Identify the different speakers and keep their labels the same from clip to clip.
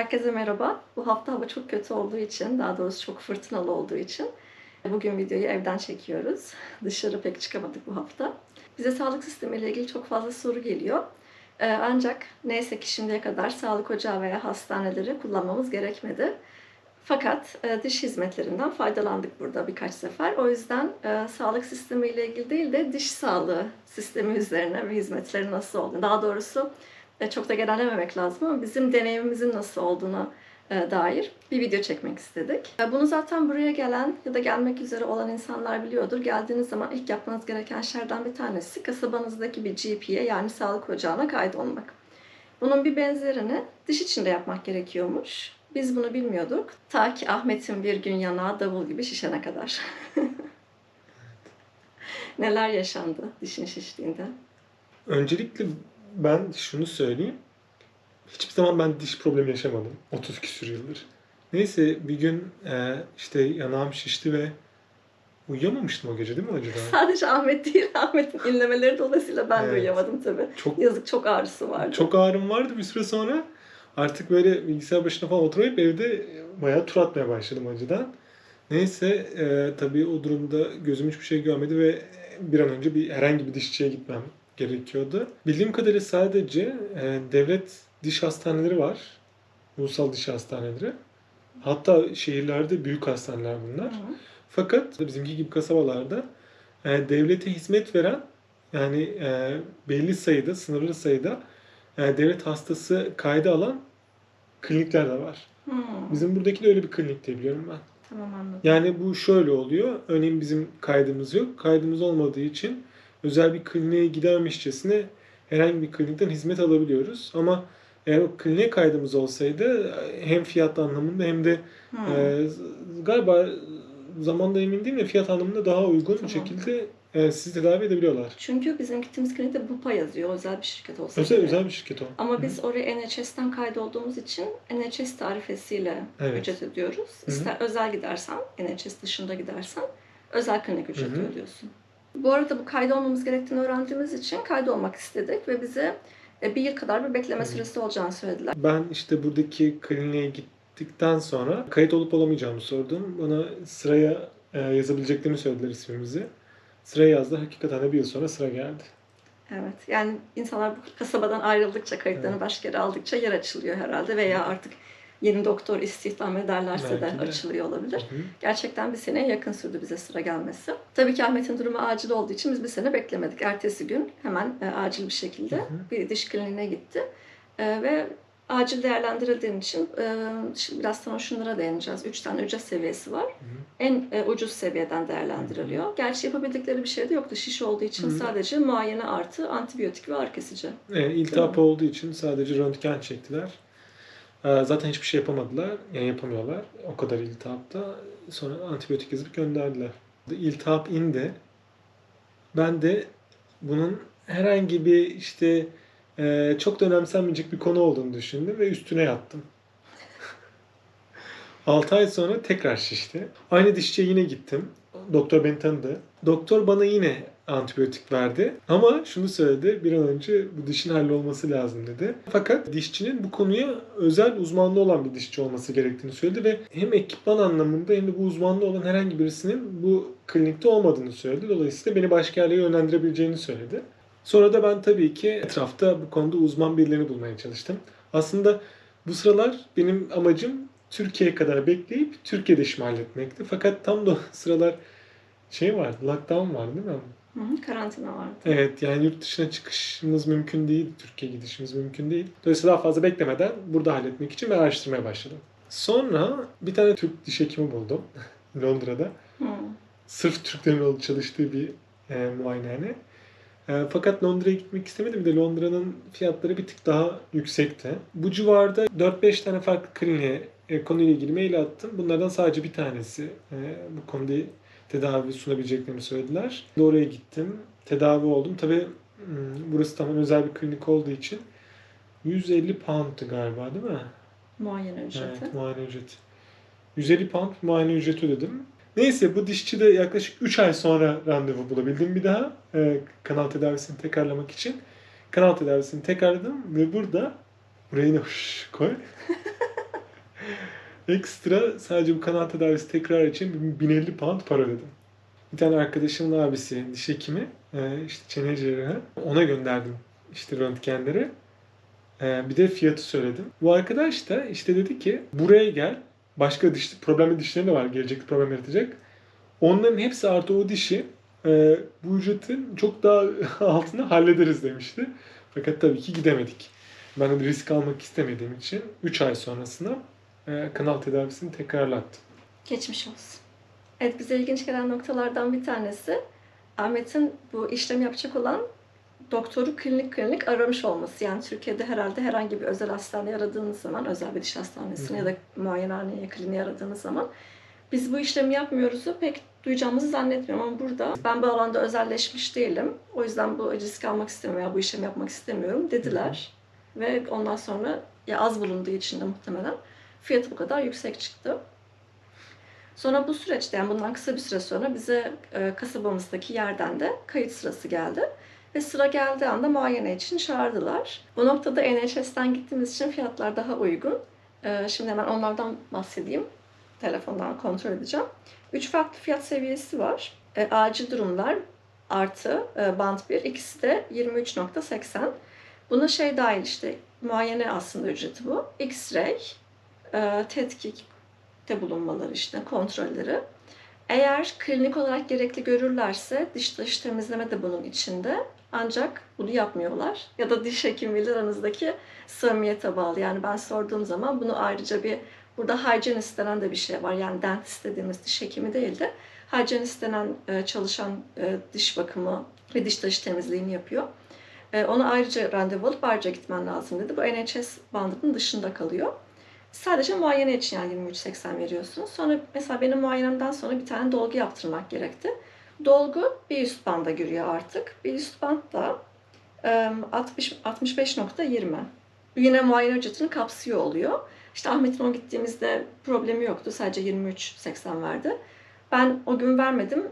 Speaker 1: Herkese merhaba. Bu hafta hava çok kötü olduğu için, daha doğrusu çok fırtınalı olduğu için bugün videoyu evden çekiyoruz. Dışarı pek çıkamadık bu hafta. Bize sağlık sistemiyle ilgili çok fazla soru geliyor. Ee, Ancak neyse ki şimdiye kadar sağlık ocağı veya hastaneleri kullanmamız gerekmedi. Fakat e, diş hizmetlerinden faydalandık burada birkaç sefer. O yüzden e, sağlık sistemiyle ilgili değil de diş sağlığı sistemi üzerine ve hizmetleri nasıl olduğunu, daha doğrusu çok da genellememek lazım ama bizim deneyimimizin nasıl olduğuna e, dair bir video çekmek istedik. E, Bunu zaten buraya gelen ya da gelmek üzere olan insanlar biliyordur. Geldiğiniz zaman ilk yapmanız gereken şeylerden bir tanesi kasabanızdaki bir GP'ye yani sağlık ocağına kaydolmak. Bunun bir benzerini diş içinde yapmak gerekiyormuş. Biz bunu bilmiyorduk. Ta ki Ahmet'in bir gün yanağı davul gibi şişene kadar. Neler yaşandı dişin şiştiğinde?
Speaker 2: Öncelikle ben şunu söyleyeyim. Hiçbir zaman ben diş problemi yaşamadım. 30 küsur yıldır. Neyse bir gün e, işte yanağım şişti ve uyuyamamıştım o gece değil mi acaba?
Speaker 1: Sadece Ahmet değil, Ahmet'in inlemeleri dolayısıyla ben de
Speaker 2: Evet.
Speaker 1: uyuyamadım tabii.
Speaker 2: Çok
Speaker 1: Yazık çok ağrısı vardı.
Speaker 2: çok ağrım vardı bir süre sonra. Artık böyle bilgisayar başına falan oturup evde bayağı tur atmaya başladım acıdan. Neyse e, tabii o durumda gözüm hiçbir şey görmedi ve bir an önce bir herhangi bir dişçiye gitmem gerekiyordu. Bildiğim kadarıyla sadece e, devlet diş hastaneleri var. Ulusal diş hastaneleri. Hatta şehirlerde büyük hastaneler bunlar.
Speaker 1: Hı.
Speaker 2: Fakat bizimki gibi kasabalarda e, devlete hizmet veren yani e, belli sayıda, sınırlı sayıda devlet hastası kayda alan klinikler de var.
Speaker 1: Hı.
Speaker 2: Bizim buradaki de öyle bir klinik diye biliyorum ben.
Speaker 1: Tamam anladım.
Speaker 2: Yani bu şöyle oluyor. Örneğin bizim kaydımız yok. Kaydımız olmadığı için özel bir kliniğe gidermişçesine herhangi bir klinikten hizmet alabiliyoruz. Ama eğer o kliniğe kaydımız olsaydı hem fiyat anlamında hem de
Speaker 1: Hı.
Speaker 2: ee, galiba zamanda emin değilim de fiyat anlamında daha uygun
Speaker 1: Tamam.
Speaker 2: bir şekilde e, sizi tedavi edebiliyorlar.
Speaker 1: Çünkü bizim gittiğimiz klinikte BUPA yazıyor. Özel bir şirket olsa
Speaker 2: Özel özel bir şirket o.
Speaker 1: Ama biz oraya NHS'ten kaydolduğumuz için NHS tarifesiyle
Speaker 2: Evet.
Speaker 1: ücret ödüyoruz.
Speaker 2: hı.
Speaker 1: İster özel gidersen, NHS dışında gidersen özel klinik ücreti
Speaker 2: Hı hı.
Speaker 1: ödüyorsun. Bu arada bu kaydolmamız gerektiğini öğrendiğimiz için kaydolmak istedik ve bize e, bir yıl kadar bir bekleme süresi olacağını söylediler.
Speaker 2: Ben işte buradaki kliniğe gittikten sonra kayıt olup olamayacağımı sordum. Bana sıraya e, yazabileceklerini söylediler ismimizi. Sıraya yazdı. Hakikaten de bir yıl sonra sıra geldi.
Speaker 1: Evet. Yani insanlar bu kasabadan ayrıldıkça, kayıtlarını
Speaker 2: Evet.
Speaker 1: başka yere aldıkça yer açılıyor herhalde veya artık yeni doktor istihdam ederlerse
Speaker 2: Belki
Speaker 1: de
Speaker 2: de.
Speaker 1: açılıyor olabilir.
Speaker 2: Hı hı.
Speaker 1: Gerçekten bir seneye yakın sürdü bize sıra gelmesi. Tabii ki Ahmet'in durumu acil olduğu için biz bir sene beklemedik. Ertesi gün hemen e, acil bir şekilde
Speaker 2: Hı hı.
Speaker 1: bir diş kliniğine gitti. E, ve acil değerlendirildiğim için e, şimdi biraz sonra şunlara değineceğiz. Üç tane ücret seviyesi var. En e, ucuz seviyeden değerlendiriliyor. Gerçi yapabildikleri bir şey de yoktu. Şiş olduğu için
Speaker 2: Hı hı.
Speaker 1: sadece muayene artı antibiyotik ve ağrı kesici.
Speaker 2: E, iltihap olduğu için sadece röntgen çektiler. E, zaten hiçbir şey yapamadılar. Yani yapamıyorlar. O kadar iltihapta. Sonra antibiyotik yazıp gönderdiler. İltihap indi. Ben de bunun herhangi bir işte e, çok da önemsenmeyecek bir konu olduğunu düşündüm ve üstüne yattım. 6 ay sonra tekrar şişti. Aynı dişçiye yine gittim. Doktor beni tanıdı. Doktor bana yine antibiyotik verdi. Ama şunu söyledi. Bir an önce bu dişin hallolması lazım dedi. Fakat dişçinin bu konuya özel uzmanlığı olan bir dişçi olması gerektiğini söyledi ve hem ekipman anlamında hem de bu uzmanlığı olan herhangi birisinin bu klinikte olmadığını söyledi. Dolayısıyla beni başka yerlere yönlendirebileceğini söyledi. Sonra da ben tabii ki etrafta bu konuda uzman birilerini bulmaya çalıştım. Aslında bu sıralar benim amacım Türkiye'ye kadar bekleyip Türkiye'de işimi halletmekti. Fakat tam da sıralar şey vardı, lockdown vardı değil mi?
Speaker 1: Hı hı, karantina vardı.
Speaker 2: Evet yani yurt dışına çıkışımız mümkün değil, Türkiye'ye gidişimiz mümkün değil. Dolayısıyla daha fazla beklemeden burada halletmek için ben araştırmaya başladım. Sonra bir tane Türk diş hekimi buldum Londra'da.
Speaker 1: Hı.
Speaker 2: Sırf Türklerin çalıştığı bir e, muayenehane. E, fakat Londra'ya gitmek istemedim. Bir de Londra'nın fiyatları bir tık daha yüksekti. Bu civarda 4-5 tane farklı kliniğe e, konuyla ilgili mail attım. Bunlardan sadece bir tanesi e, bu konuda tedavi sunabileceklerini söylediler. Oraya gittim. Tedavi oldum. Tabii hmm, burası tamamen özel bir klinik olduğu için 150 pound'tu galiba değil mi?
Speaker 1: Muayene ücreti.
Speaker 2: Evet, muayene ücreti. 150 pound muayene ücreti ödedim. Neyse bu dişçi de yaklaşık 3 ay sonra randevu bulabildim bir daha. Ee, kanal tedavisini tekrarlamak için. Kanal tedavisini tekrarladım ve burada burayı hoş koy. Ekstra sadece bu kanal tedavisi tekrar için 1050 pound para ödedim. Bir tane arkadaşımın abisi diş hekimi, e, işte çene cerrahı. Ona gönderdim işte röntgenleri. E, Bir de fiyatı söyledim. Bu arkadaş da işte dedi ki buraya gel. Başka diş, problemli dişlerin de var. Gelecekte problem yaratacak. Onların hepsi artı o dişi e, bu ücretin çok daha altında hallederiz demişti. Fakat tabii ki gidemedik. Ben de risk almak istemediğim için 3 ay sonrasında e, kanal tedavisini tekrarlattım.
Speaker 1: Geçmiş olsun. Evet bize ilginç gelen noktalardan bir tanesi Ahmet'in bu işlemi yapacak olan doktoru klinik klinik aramış olması. Yani Türkiye'de herhalde herhangi bir özel hastane aradığınız zaman, özel bir diş hastanesini
Speaker 2: Hı hı.
Speaker 1: ya da muayenehaneye, kliniği aradığınız zaman biz bu işlemi yapmıyoruz'u pek duyacağımızı zannetmiyorum ama burada ben bu alanda özelleşmiş değilim. O yüzden bu risk almak istemiyorum ya bu işlemi yapmak istemiyorum dediler. Ve ondan sonra ya az bulunduğu için de muhtemelen fiyatı bu kadar yüksek çıktı. Sonra bu süreçte yani bundan kısa bir süre sonra bize e, kasabamızdaki yerden de kayıt sırası geldi. Ve sıra geldiği anda muayene için çağırdılar. Bu noktada NHS'ten gittiğimiz için fiyatlar daha uygun. E, şimdi hemen onlardan bahsedeyim. Telefondan kontrol edeceğim. Üç farklı fiyat seviyesi var. E, acil durumlar artı e, band 1. İkisi de 23.80. Buna şey dahil işte muayene aslında ücreti bu. X-ray, e, tetkikte bulunmaları işte kontrolleri. Eğer klinik olarak gerekli görürlerse diş dış temizleme de bunun içinde. Ancak bunu yapmıyorlar. Ya da diş hekimiyle aranızdaki samimiyete bağlı. Yani ben sorduğum zaman bunu ayrıca bir burada hygienist denen de bir şey var. Yani dentist dediğimiz diş hekimi değil de hygienist denen e, çalışan e, diş bakımı ve diş taşı temizliğini yapıyor. E, ona ayrıca randevu alıp ayrıca gitmen lazım dedi. Bu NHS bandının dışında kalıyor. Sadece muayene için yani 23.80 veriyorsun. Sonra mesela benim muayenemden sonra bir tane dolgu yaptırmak gerekti. Dolgu bir üst banda giriyor artık. Bir üst band da e, 60 65.20. Yine muayene ücretini kapsıyor oluyor. İşte Ahmet'in o gittiğimizde problemi yoktu. Sadece 23.80 verdi. Ben o gün vermedim.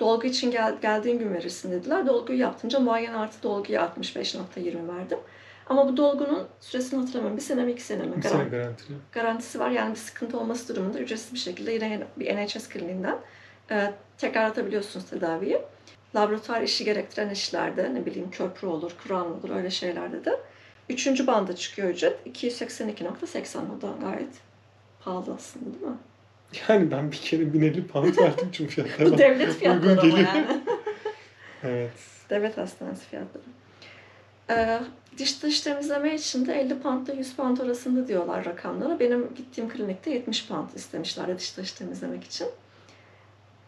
Speaker 1: Dolgu için gel, geldiğin gün verirsin dediler. Dolguyu yaptınca muayene artı dolguya 65.20 verdim. Ama bu dolgunun süresini hatırlamıyorum. Bir sene mi iki sene mi?
Speaker 2: Bir sene garantili.
Speaker 1: garantisi var. Yani bir sıkıntı olması durumunda ücretsiz bir şekilde yine bir NHS kliniğinden e, tekrarlatabiliyorsunuz tedaviyi. Laboratuvar işi gerektiren işlerde ne bileyim köprü olur, Kur'an olur öyle şeylerde de. Üçüncü banda çıkıyor ücret. 282.80 o da gayet pahalı aslında değil mi?
Speaker 2: Yani ben bir kere 1050 pound verdim çünkü fiyatlara
Speaker 1: Bu devlet fiyatları ama yani.
Speaker 2: Evet.
Speaker 1: Devlet hastanesi fiyatları. Ee, diş dış temizleme için de 50 pound ile 100 pound arasında diyorlar rakamlara. Benim gittiğim klinikte 70 pound istemişler diş dış temizlemek için.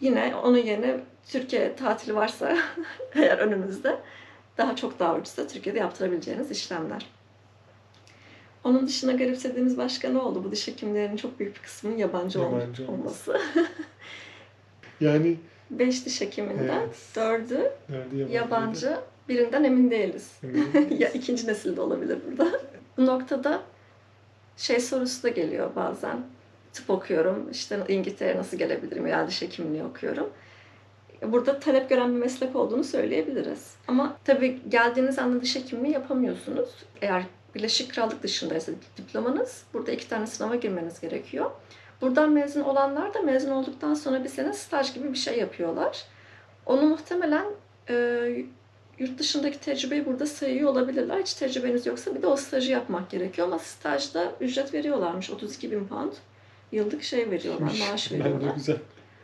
Speaker 1: Yine onun yerine Türkiye tatili varsa eğer önümüzde daha çok daha ucuzda Türkiye'de yaptırabileceğiniz işlemler. Onun dışında garipsediğimiz başka ne oldu? Bu diş hekimlerinin çok büyük bir kısmının yabancı,
Speaker 2: Yabancı
Speaker 1: olması.
Speaker 2: olması. Yani
Speaker 1: 5 diş hekiminden
Speaker 2: Evet.
Speaker 1: 4'ü
Speaker 2: nerede yabancı?
Speaker 1: yabancı, birinden emin değiliz.
Speaker 2: Emin
Speaker 1: ya ikinci nesil de olabilir burada. Bu noktada şey sorusu da geliyor bazen. Tıp okuyorum, işte İngiltere'ye nasıl gelebilirim ya diş hekimliği okuyorum. Burada talep gören bir meslek olduğunu söyleyebiliriz. Ama tabii geldiğiniz anda diş hekimliği yapamıyorsunuz. Eğer Birleşik Krallık dışındaysa diplomanız, burada iki tane sınava girmeniz gerekiyor. Buradan mezun olanlar da mezun olduktan sonra bir sene staj gibi bir şey yapıyorlar. Onu muhtemelen e, yurt dışındaki tecrübeyi burada sayıyor olabilirler. Hiç tecrübeniz yoksa bir de o stajı yapmak gerekiyor. Ama stajda ücret veriyorlarmış. 32 bin pound. Yıllık şey veriyorlar, maaş
Speaker 2: Bence
Speaker 1: veriyorlar.
Speaker 2: güzel.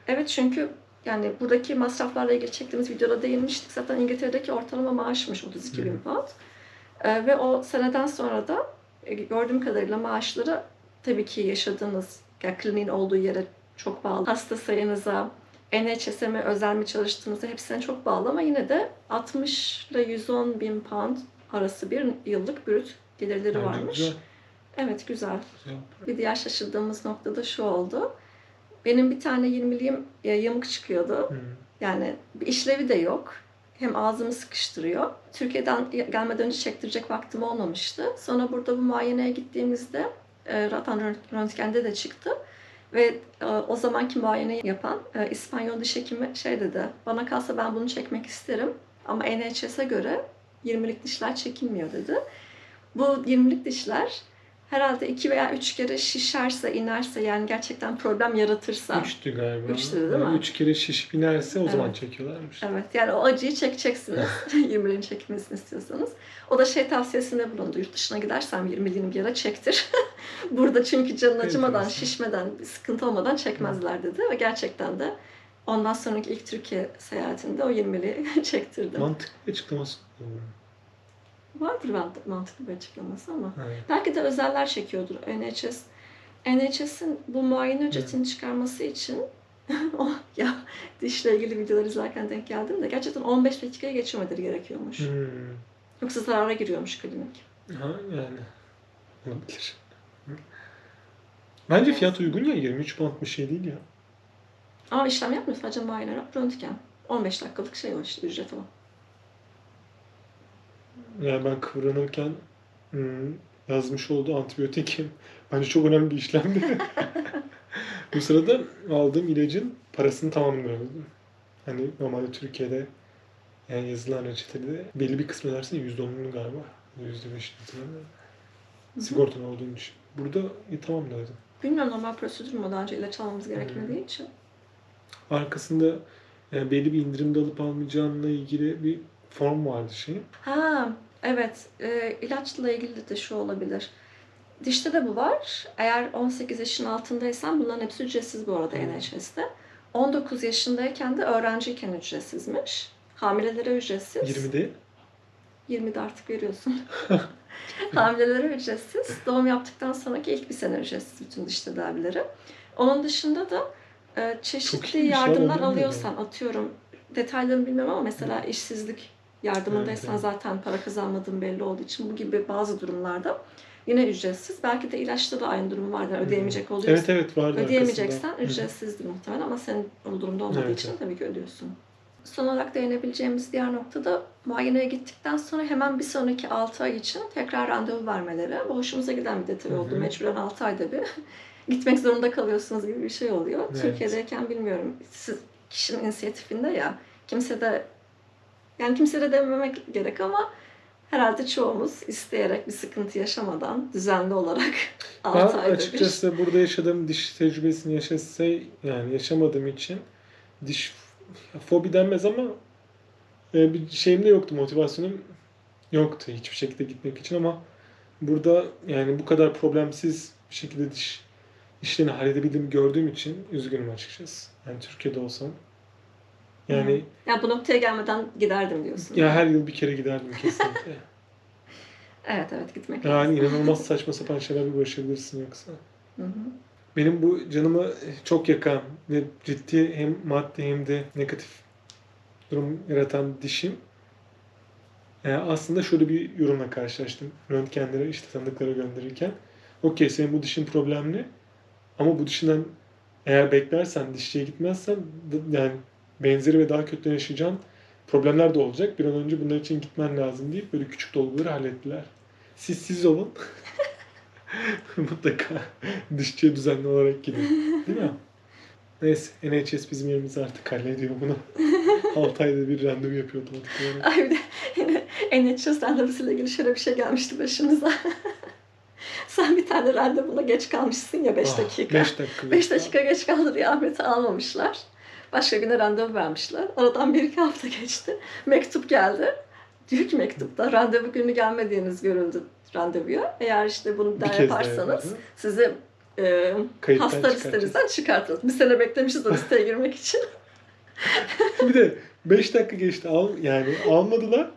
Speaker 1: Evet çünkü yani buradaki masraflarla ilgili çektiğimiz videoda değinmiştik. Zaten İngiltere'deki ortalama maaşmış 32 bin pound. Ee, ve o seneden sonra da e, gördüğüm kadarıyla maaşları tabii ki yaşadığınız yani kliniğin olduğu yere çok bağlı. Hasta sayınıza, NHS'e mi özel mi çalıştığınıza hepsine çok bağlı ama yine de 60 ile 110 bin pound arası bir yıllık brüt gelirleri
Speaker 2: Bence
Speaker 1: varmış.
Speaker 2: Güzel.
Speaker 1: Evet güzel.
Speaker 2: güzel.
Speaker 1: Bir diğer şaşırdığımız nokta da şu oldu. Benim bir tane 20'liğim e, yamuk çıkıyordu.
Speaker 2: Hı.
Speaker 1: Yani bir işlevi de yok. Hem ağzımı sıkıştırıyor. Türkiye'den gelmeden önce çektirecek vaktim olmamıştı. Sonra burada bu muayeneye gittiğimizde e, rönt- röntgende de çıktı. Ve e, o zamanki muayeneyi yapan e, İspanyol diş hekimi şey dedi. Bana kalsa ben bunu çekmek isterim. Ama NHS'e göre 20'lik dişler çekilmiyor dedi. Bu 20'lik dişler herhalde iki veya üç kere şişerse, inerse yani gerçekten problem yaratırsa.
Speaker 2: Üçtü galiba.
Speaker 1: Üçtü değil mi?
Speaker 2: Üç kere şişip inerse o zaman
Speaker 1: Evet.
Speaker 2: çekiyorlarmış.
Speaker 1: Evet yani o acıyı çekeceksiniz. 20'liğin çekilmesini istiyorsanız. O da şey tavsiyesinde bulundu. Yurt dışına gidersem 20'liğini bir yere çektir. Burada çünkü canın acımadan,
Speaker 2: Enteresan.
Speaker 1: şişmeden, sıkıntı olmadan çekmezler dedi. Ve gerçekten de ondan sonraki ilk Türkiye seyahatinde o 20'liği çektirdim.
Speaker 2: Mantıklı açıklaması.
Speaker 1: Vardır mant- mantıklı bir açıklaması ama.
Speaker 2: Evet.
Speaker 1: Belki de özeller çekiyordur NHS. NHS'in bu muayene ücretini çıkarması için o ya dişle ilgili videolar izlerken denk geldim de gerçekten 15 dakikaya geçirmeleri gerekiyormuş.
Speaker 2: Hmm.
Speaker 1: Yoksa zarara giriyormuş klinik.
Speaker 2: Ha yani. Olabilir. Bence fiyat uygun ya. 23 pound bir şey değil ya.
Speaker 1: Ama işlem yapmıyor sadece muayene röntgen. 15 dakikalık şey o işte ücret o.
Speaker 2: Yani ben kıvranırken hmm, yazmış olduğu antibiyotik bence çok önemli bir işlemdi. Bu sırada aldığım ilacın parasını tamamlıyordum. Hani normalde Türkiye'de yani yazılan reçetede belli bir kısmı ödersin %10'unu galiba. %5'ini hatırlamıyorum.
Speaker 1: Hı hı.
Speaker 2: Sigortan olduğun için. Burada e, tamamladım.
Speaker 1: Bilmiyorum normal prosedür mü daha önce ilaç almamız gerekmediği için.
Speaker 2: Arkasında yani belli bir indirimde alıp almayacağınla ilgili bir form vardı şey.
Speaker 1: Ha evet e, ilaçla ilgili de şu olabilir. Dişte de bu var. Eğer 18 yaşın altındaysan bunların hepsi ücretsiz bu arada
Speaker 2: Hmm.
Speaker 1: NHS'te. 19 yaşındayken de öğrenciyken ücretsizmiş. Hamilelere ücretsiz.
Speaker 2: 20'de
Speaker 1: 20'de artık veriyorsun. Hamilelere ücretsiz. Doğum yaptıktan sonraki ilk bir sene ücretsiz bütün diş tedavileri. Onun dışında da e, çeşitli yardımlar alıyorsan atıyorum detaylarını bilmiyorum ama mesela işsizlik yardımındaysan
Speaker 2: Evet,
Speaker 1: zaten para kazanmadığın belli olduğu için bu gibi bazı durumlarda yine ücretsiz. Belki de ilaçta da aynı durum vardır. Ödeyemeyecek oluyorsan.
Speaker 2: Evet evet vardı
Speaker 1: Ödeyemeyeceksen
Speaker 2: arkasında. Hı.
Speaker 1: ücretsizdir muhtemelen ama senin o durumda olmadığı
Speaker 2: Evet,
Speaker 1: için
Speaker 2: evet.
Speaker 1: tabii ki ödüyorsun. Son olarak değinebileceğimiz diğer nokta da muayeneye gittikten sonra hemen bir sonraki 6 ay için tekrar randevu vermeleri. Bu hoşumuza giden bir detay oldu.
Speaker 2: Hı hı.
Speaker 1: Mecburen 6 ayda bir gitmek zorunda kalıyorsunuz gibi bir şey oluyor.
Speaker 2: Evet.
Speaker 1: Türkiye'deyken bilmiyorum. Siz kişinin inisiyatifinde ya. Kimse de yani kimse de dememek gerek ama herhalde çoğumuz isteyerek bir sıkıntı yaşamadan düzenli olarak 6
Speaker 2: Ben
Speaker 1: ayda bir
Speaker 2: açıkçası burada yaşadığım diş tecrübesini yaşasa yani yaşamadığım için diş fobi denmez ama e, bir şeyim de yoktu motivasyonum yoktu hiçbir şekilde gitmek için ama burada yani bu kadar problemsiz bir şekilde diş işlerini halledebildiğimi gördüğüm için üzgünüm açıkçası. Yani Türkiye'de olsam yani
Speaker 1: Ya bu noktaya gelmeden giderdim diyorsun.
Speaker 2: ya her yıl bir kere giderdim kesinlikle.
Speaker 1: Evet evet gitmek
Speaker 2: yani inanılmaz saçma sapan şeylerle uğraşabilirsin yoksa.
Speaker 1: Hı hı.
Speaker 2: Benim bu canımı çok yakan ve ciddi hem maddi hem de negatif durum yaratan dişim e, aslında şöyle bir yorumla karşılaştım. Röntgenlere işte tanıdıklara gönderirken. Okey senin bu dişin problemli ama bu dişinden eğer beklersen dişçiye gitmezsen yani benzeri ve daha kötü yaşayacağın problemler de olacak. Bir an önce bunlar için gitmen lazım deyip böyle küçük dolguları hallettiler. Siz siz olun. Mutlaka dişçiye düzenli olarak gidin. Değil mi? Neyse NHS bizim yerimize artık hallediyor bunu. 6 ayda bir randevu yapıyor otomatik olarak.
Speaker 1: Ay bir de NHS randevusuyla ilgili şöyle bir şey gelmişti başımıza. Sen bir tane randevuna geç kalmışsın ya 5
Speaker 2: Ah,
Speaker 1: dakika.
Speaker 2: beş dakika.
Speaker 1: 5 dakika geç kaldı diye Ahmet'i almamışlar. Başka güne randevu vermişler. Aradan bir iki hafta geçti. Mektup geldi. Diyor ki mektupta randevu günü gelmediğiniz görüldü randevuya. Eğer işte bunu
Speaker 2: Bir
Speaker 1: daha
Speaker 2: daha
Speaker 1: yaparsanız
Speaker 2: yapalım.
Speaker 1: sizi e,
Speaker 2: Kayıttan
Speaker 1: hasta listemizden çıkartırız. Bir sene beklemişiz o listeye girmek için.
Speaker 2: Bir de 5 dakika geçti. Al, yani almadılar.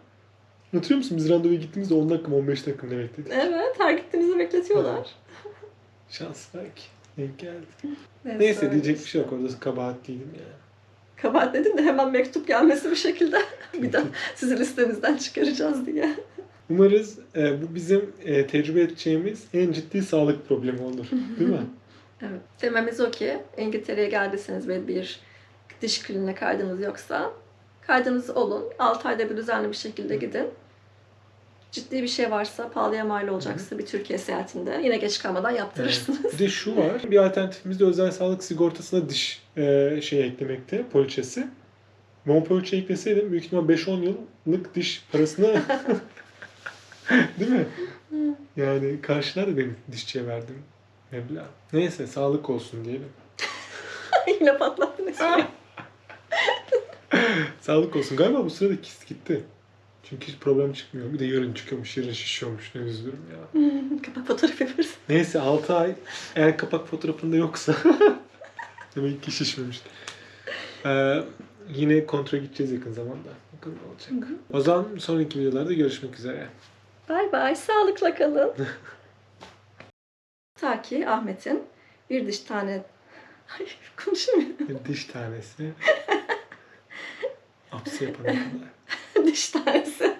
Speaker 2: Hatırlıyor musun? Biz randevuya gittiğimizde 10 dakika mı 15 dakika mı bekledik?
Speaker 1: evet, her gittiğinizde bekletiyorlar.
Speaker 2: Şans belki. Denk geldi. Neyse
Speaker 1: öyle
Speaker 2: diyecek bir şey yok. Orada kabahat değilim yani.
Speaker 1: Kabahat dedim de hemen mektup gelmesi bir şekilde bir de sizi listemizden çıkaracağız diye.
Speaker 2: Umarız e, bu bizim e, tecrübe edeceğimiz en ciddi sağlık problemi olur. Değil mi?
Speaker 1: Evet. Dememiz o ki İngiltere'ye geldiyseniz ve bir diş kliniğine kaydınız yoksa kaydınız olun. 6 ayda bir düzenli bir şekilde gidin. Ciddi bir şey varsa, pahalıya mal olacaksa bir Türkiye seyahatinde yine geç kalmadan yaptırırsınız.
Speaker 2: Bir de şu var. Bir alternatifimiz de özel sağlık sigortasına diş e, şey eklemekte. Poliçesi. Poliçe ekleseydim büyük ihtimal 5-10 yıllık diş parasına Değil mi? Yani karşına da benim dişçiye verdim meblağ. Neyse sağlık olsun diyelim.
Speaker 1: Yine patlattın.
Speaker 2: Sağlık olsun. Galiba bu sırada kist gitti. Çünkü hiç problem çıkmıyor. Bir de yarın çıkıyormuş, yarın şişiyormuş. Ne üzülürüm ya.
Speaker 1: Hmm, Kapak fotoğrafı yaparız.
Speaker 2: Neyse 6 ay eğer kapak fotoğrafında yoksa demek ki şişmemiş. Ee, yine kontrol gideceğiz yakın zamanda. Bakalım ne olacak. O zaman sonraki videolarda görüşmek üzere.
Speaker 1: Bay bay, sağlıkla kalın. Ta ki Ahmet'in bir diş tane... Ay konuşamıyorum.
Speaker 2: Bir diş tanesi. Apsi yapana kadar.
Speaker 1: Diş tanesi.